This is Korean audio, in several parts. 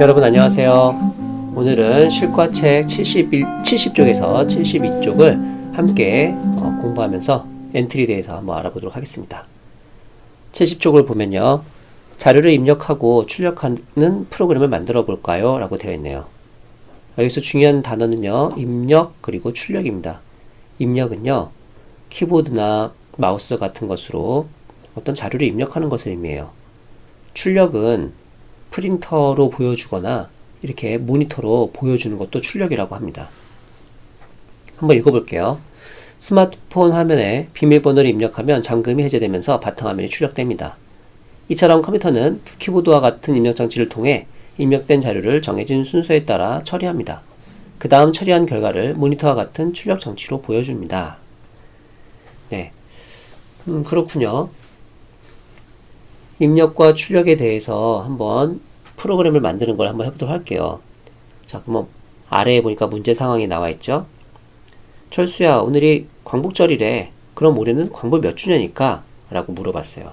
여러분 안녕하세요. 오늘은 실과책 71, 70쪽에서 72쪽을 함께 어, 공부하면서 엔트리에 대해서 한번 알아보도록 하겠습니다. 70쪽을 보면요. 자료를 입력하고 출력하는 프로그램을 만들어 볼까요? 라고 되어 있네요. 여기서 중요한 단어는요. 입력 그리고 출력입니다. 입력은요. 키보드나 마우스 같은 것으로 어떤 자료를 입력하는 것을 의미해요. 출력은 프린터로 보여주거나 이렇게 모니터로 보여주는 것도 출력이라고 합니다. 한번 읽어볼게요. 스마트폰 화면에 비밀번호를 입력하면 잠금이 해제되면서 바탕화면이 출력됩니다. 이처럼 컴퓨터는 키보드와 같은 입력 장치를 통해 입력된 자료를 정해진 순서에 따라 처리합니다. 그 다음 처리한 결과를 모니터와 같은 출력 장치로 보여줍니다. 네. 음, 그렇군요. 입력과 출력에 대해서 한번 프로그램을 만드는 걸 한번 해보도록 할게요. 자, 그럼 아래에 보니까 문제 상황이 나와 있죠? 철수야, 오늘이 광복절이래. 그럼 올해는 광복 몇 주년일까? 라고 물어봤어요.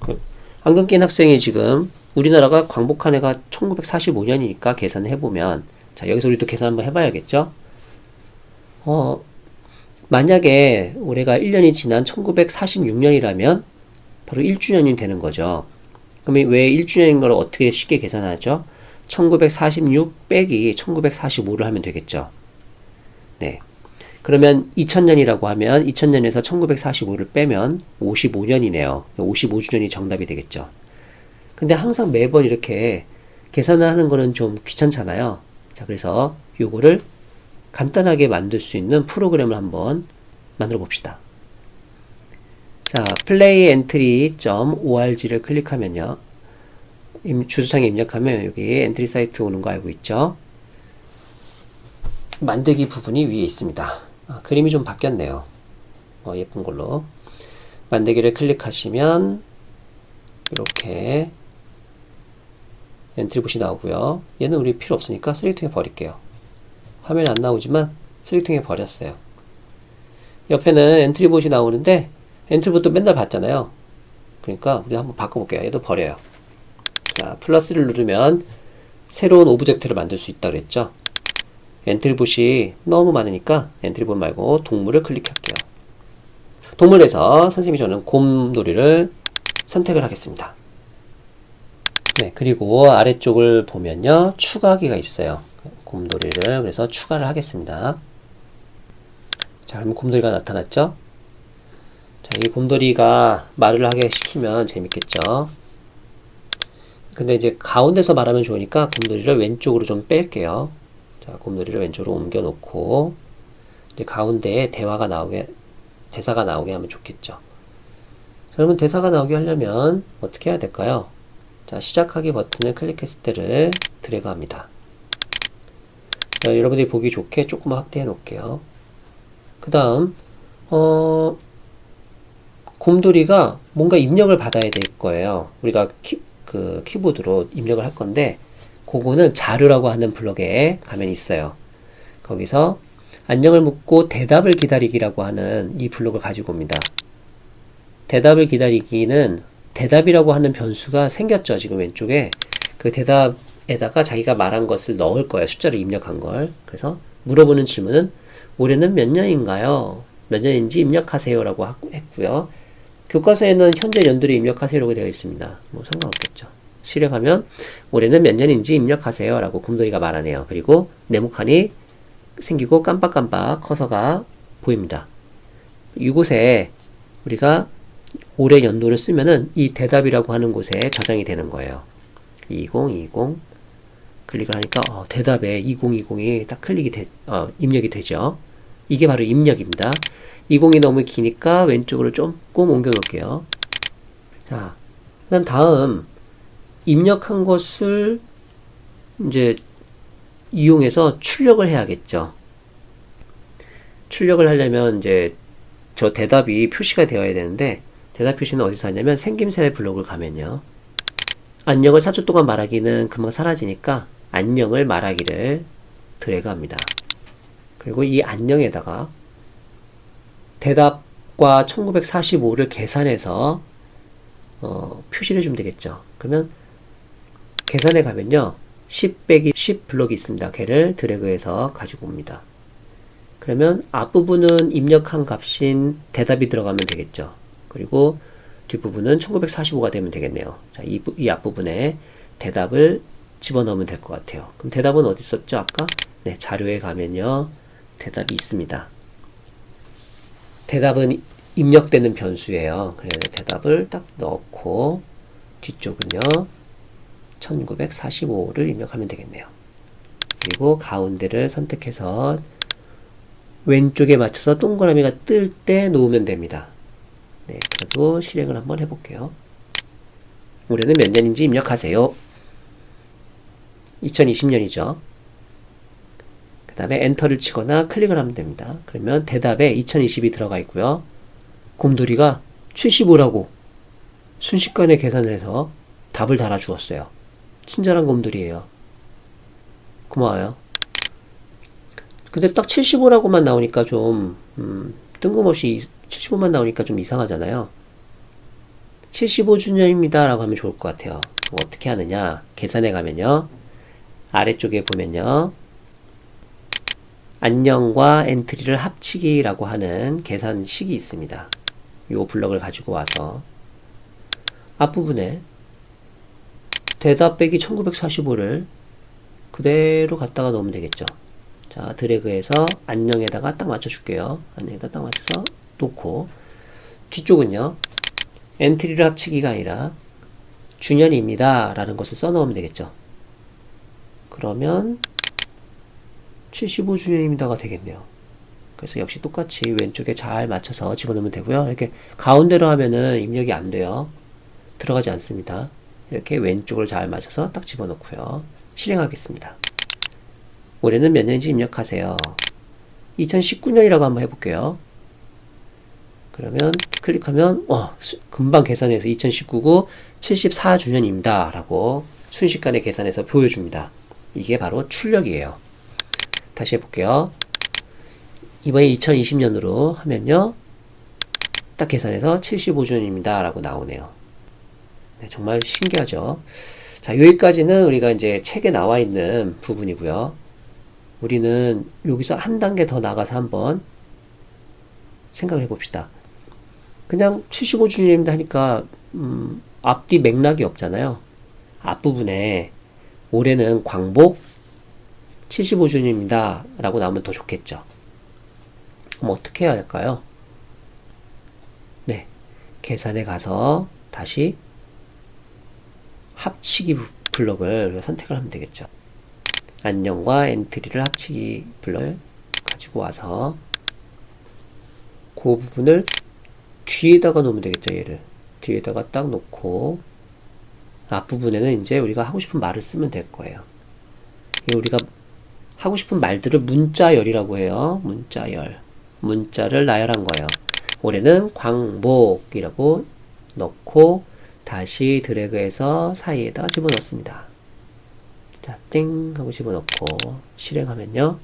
그 안경 낀 학생이 지금 우리나라가 광복한 해가 1945년이니까 계산을 해보면 자, 여기서 우리도 계산 한번 해봐야겠죠? 어, 만약에 올해가 1년이 지난 1946년이라면 바로 1주년이 되는 거죠. 그러면 왜 1주년인 걸 어떻게 쉽게 계산하죠? 1946 빼기 1945를 하면 되겠죠. 네. 그러면 2000년이라고 하면 2000년에서 1945를 빼면 55년이네요. 55주년이 정답이 되겠죠. 근데 항상 매번 이렇게 계산을 하는 거는 좀 귀찮잖아요. 자, 그래서 요거를 간단하게 만들 수 있는 프로그램을 한번 만들어 봅시다. 자, play entry.org를 클릭하면요. 주소창에 입력하면 여기 엔트리 사이트 오는 거 알고 있죠? 만들기 부분이 위에 있습니다. 아, 그림이 좀 바뀌었네요. 어, 예쁜 걸로. 만들기를 클릭하시면 이렇게 엔트리 봇이 나오고요. 얘는 우리 필요 없으니까 쓰레기통에 버릴게요. 화면에 안 나오지만 쓰레기통에 버렸어요. 옆에는 엔트리 봇이 나오는데 엔트리봇도 맨날 봤잖아요. 그러니까 우리 한번 바꿔볼게요. 얘도 버려요. 자, 플러스를 누르면 새로운 오브젝트를 만들 수 있다 그랬죠. 엔트리봇이 너무 많으니까 엔트리봇 말고 동물을 클릭할게요. 동물에서 선생님이 저는 곰돌이를 선택을 하겠습니다. 네, 그리고 아래쪽을 보면요. 추가하기가 있어요. 곰돌이를 그래서 추가를 하겠습니다. 자, 그러면 곰돌이가 나타났죠? 자, 이 곰돌이가 말을 하게 시키면 재밌겠죠? 근데 이제 가운데서 말하면 좋으니까 곰돌이를 왼쪽으로 좀 뺄게요. 자, 곰돌이를 왼쪽으로 옮겨 놓고, 이제 가운데에 대화가 나오게, 대사가 나오게 하면 좋겠죠. 자, 그러면 대사가 나오게 하려면 어떻게 해야 될까요? 자, 시작하기 버튼을 클릭했을 때를 드래그 합니다. 자, 여러분들이 보기 좋게 조금만 확대해 놓을게요. 그 다음, 어, 곰돌이가 뭔가 입력을 받아야 될 거예요. 우리가 키, 그 키보드로 입력을 할 건데, 그거는 자료라고 하는 블럭에 가면 있어요. 거기서 안녕을 묻고 대답을 기다리기라고 하는 이 블록을 가지고 옵니다. 대답을 기다리기는 대답이라고 하는 변수가 생겼죠. 지금 왼쪽에. 그 대답에다가 자기가 말한 것을 넣을 거예요. 숫자를 입력한 걸. 그래서 물어보는 질문은 올해는 몇 년인가요? 몇 년인지 입력하세요. 라고 했고요. 교과서에는 현재 연도를 입력하세요라고 되어 있습니다. 뭐 상관없겠죠. 실행하면 올해는 몇 년인지 입력하세요. 라고 곰돌이가 말하네요. 그리고 네모칸이 생기고 깜빡깜빡 커서가 보입니다. 이곳에 우리가 올해 연도를 쓰면은 이 대답이라고 하는 곳에 저장이 되는 거예요. 2020 클릭을 하니까 어, 대답에 2020이 딱 클릭이 되, 어, 입력이 되죠. 이게 바로 입력입니다. 20이 너무 기니까 왼쪽으로 조금 옮겨 놓을게요. 자, 그다음 다음 입력한 것을 이제 이용해서 출력을 해야겠죠. 출력을 하려면 이제 저 대답이 표시가 되어야 되는데 대답 표시는 어디서 하냐면 생김새 블록을 가면요. 안녕을 4초 동안 말하기는 금방 사라지니까 안녕을 말하기를 드래그 합니다. 그리고 이 안녕에다가 대답과 1945를 계산해서 어, 표시를 해주면 되겠죠. 그러면 계산에 가면요. 10 빼기 10 블록이 있습니다. 걔를 드래그해서 가지고 옵니다. 그러면 앞부분은 입력한 값인 대답이 들어가면 되겠죠. 그리고 뒷부분은 1945가 되면 되겠네요. 자, 이, 부- 이 앞부분에 대답을 집어넣으면 될 것 같아요. 그럼 대답은 어디 있었죠? 아까? 네, 자료에 가면요. 대답이 있습니다. 대답은 입력되는 변수예요. 그래서 대답을 딱 넣고 뒤쪽은요. 1945를 입력하면 되겠네요. 그리고 가운데를 선택해서 왼쪽에 맞춰서 동그라미가 뜰 때 놓으면 됩니다. 네, 그래도 실행을 한번 해볼게요. 올해는 몇 년인지 입력하세요. 2020년이죠. 그 다음에 엔터를 치거나 클릭을 하면 됩니다. 그러면 대답에 2020이 들어가 있고요. 곰돌이가 75라고 순식간에 계산해서 답을 달아주었어요. 친절한 곰돌이에요. 고마워요. 근데 딱 75라고만 나오니까 좀 음, 뜬금없이 75만 나오니까 좀 이상하잖아요. 75주년입니다 라고 하면 좋을 것 같아요. 어떻게 하느냐? 계산에 가면요. 아래쪽에 보면요. 안녕과 엔트리를 합치기라고 하는 계산식이 있습니다. 이 블럭을 가지고 와서 앞부분에 대답 빼기 1945를 그대로 갖다가 넣으면 되겠죠. 자, 드래그해서 안녕에다가 딱 맞춰줄게요. 안녕에다 딱 맞춰서 놓고 뒤쪽은요. 엔트리를 합치기가 아니라 주년입니다. 라는 것을 써놓으면 되겠죠. 그러면 75주년입니다가 되겠네요. 그래서 역시 똑같이 왼쪽에 잘 맞춰서 집어넣으면 되고요. 이렇게 가운데로 하면은 입력이 안 돼요. 들어가지 않습니다. 이렇게 왼쪽을 잘 맞춰서 딱 집어넣고요. 실행하겠습니다. 올해는 몇 년인지 입력하세요. 2019년이라고 한번 해볼게요. 그러면 클릭하면 어, 수- 금방 계산해서 2019구 74주년입니다. 라고 순식간에 계산해서 보여줍니다. 이게 바로 출력이에요. 다시 해볼게요. 이번에 2020년으로 하면요. 딱 계산해서 75주년입니다. 라고 나오네요. 네, 정말 신기하죠. 자, 여기까지는 우리가 이제 책에 나와 있는 부분이고요. 우리는 여기서 한 단계 더 나가서 한번 생각을 해봅시다. 그냥 75주년입니다 하니까 음, 앞뒤 맥락이 없잖아요. 앞부분에 올해는 광복 75주년입니다 라고 나오면 더 좋겠죠. 그럼 어떻게 해야 할까요? 네. 계산에 가서 다시 합치기 부- 블럭을 선택을 하면 되겠죠. 안녕과 엔트리를 합치기 블럭을 가지고 와서 그 부분을 뒤에다가 놓으면 되겠죠, 얘를. 뒤에다가 딱 놓고 앞부분에는 이제 우리가 하고 싶은 말을 쓰면 될 거예요. 우리가 하고 싶은 말들을 문자열이라고 해요. 문자열. 문자를 나열한 거예요. 올해는 광복이라고 넣고 다시 드래그해서 사이에다가 집어넣습니다. 자, 땡 하고 집어넣고 실행하면요.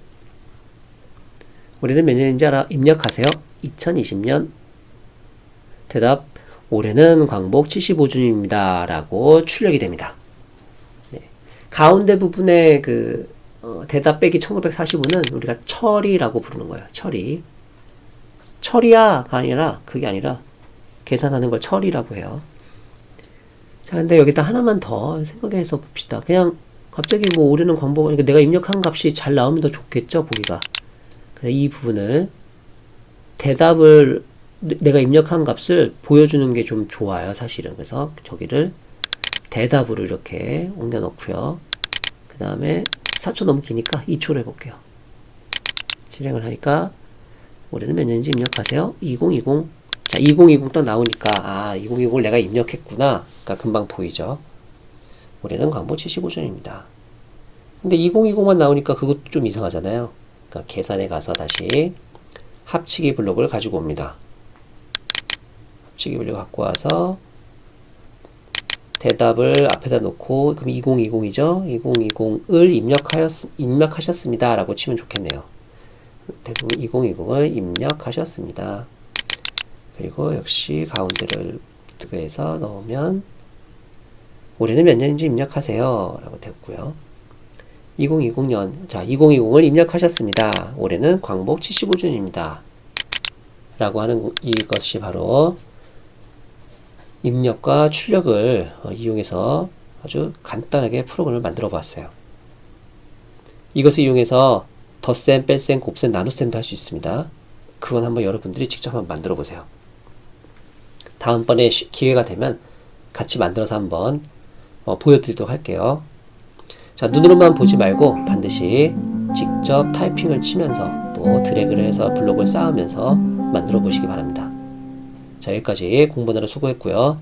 올해는 몇 년인지 알아? 입력하세요. 2020년 대답 올해는 광복 75주년입니다. 라고 출력이 됩니다. 네. 가운데 부분에 그 어, 대답 빼기 1945는 우리가 처리라고 부르는 거예요. 처리. 처리야가 아니라 그게 아니라 계산하는 걸 처리라고 해요. 자, 근데 여기다 하나만 더 생각해서 봅시다. 그냥 갑자기 뭐 올해는 광복, 그러니까 내가 입력한 값이 잘 나오면 더 좋겠죠, 보기가. 그래서 이 부분을 대답을 내가 입력한 값을 보여주는 게 좀 좋아요, 사실은. 그래서 저기를 대답으로 이렇게 옮겨 놓고요. 그 다음에 4초 너무 기니까 2초로 해볼게요. 실행을 하니까 올해는 몇 년인지 입력하세요. 2020. 자, 2020 딱 나오니까 아, 2020을 내가 입력했구나. 그러니까 금방 보이죠. 올해는 광복 75주년입니다. 근데 2020만 나오니까 그것도 좀 이상하잖아요. 그러니까 계산에 가서 다시 합치기 블록을 가지고 옵니다. 합치기 블록 갖고 와서 대답을 앞에다 놓고 그럼 2020이죠. 2020을 입력하였 입력하셨습니다. 라고 치면 좋겠네요. 대부분 2020을 입력하셨습니다. 그리고 역시 가운데를 해서 넣으면 올해는 몇 년인지 입력하세요. 라고 되었고요. 2020년, 자, 2020을 입력하셨습니다. 올해는 광복 75주년입니다. 라고 하는 이것이 바로 입력과 출력을 어, 이용해서 아주 간단하게 프로그램을 만들어 보았어요. 이것을 이용해서 덧셈, 뺄셈, 곱셈, 나눗셈도 할 수 있습니다. 그건 한번 여러분들이 직접 한번 만들어 보세요. 다음번에 쉬- 기회가 되면 같이 만들어서 한번 어, 보여드리도록 할게요. 자, 눈으로만 보지 말고 반드시 직접 타이핑을 치면서 또 드래그를 해서 블록을 쌓으면서 만들어 보시기 바랍니다. 자, 여기까지 공부하느라 수고했고요.